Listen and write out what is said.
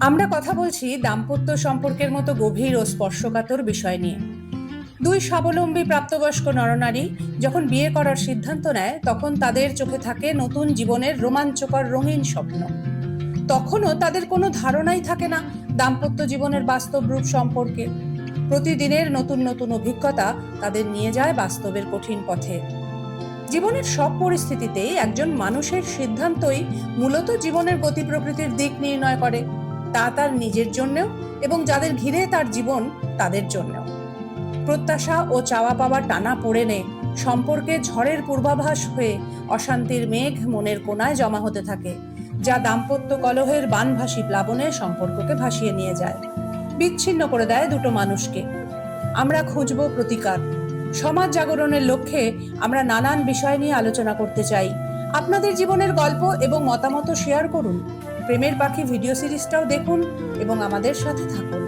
আমরা কথা বলছি দাম্পত্য সম্পর্কের মতো গভীর ও স্পর্শকাতর বিষয় নিয়ে। দুই স্বাবলম্বী প্রাপ্তবয়স্ক নরনারী যখন বিয়ে করার সিদ্ধান্ত নেয়, তখন তাদের চোখে থাকে নতুন জীবনের রোমাঞ্চকর রঙিন স্বপ্ন। তখনও তাদের কোনো ধারণাই থাকে না দাম্পত্য জীবনের বাস্তব রূপ সম্পর্কে। প্রতিদিনের নতুন নতুন অভিজ্ঞতা তাদের নিয়ে যায় বাস্তবের কঠিন পথে। জীবনের সব পরিস্থিতিতেই একজন মানুষের সিদ্ধান্তই মূলত জীবনের গতি প্রকৃতির দিক নির্ণয় করে। তা তার নিজের জন্যেও এবং যাদের ঘিরে তার জীবন তাদের জন্যও। প্রত্যাশা ও চাওয়া পাওয়া টানা পড়ে নে, সম্পর্কে ঝড়ের পূর্বাভাস হয়ে অশান্তির মেঘ মনের কোনায় জমা হতে থাকে, যা দাম্পত্য কলহের বানভাসী প্লাবনে সম্পর্ককে ভাসিয়ে নিয়ে যায়। বিচ্ছিন্ন করে দেয় দুটো মানুষকে। আমরা খুঁজব প্রতিকার। সমাজ জাগরণের লক্ষ্যে আমরা নানান বিষয় নিয়ে আলোচনা করতে চাই। আপনাদের জীবনের গল্প এবং মতামত শেয়ার করুন। প্রেমের পাখি ভিডিও সিরিজটাও দেখুন এবং আমাদের সাথে থাকুন।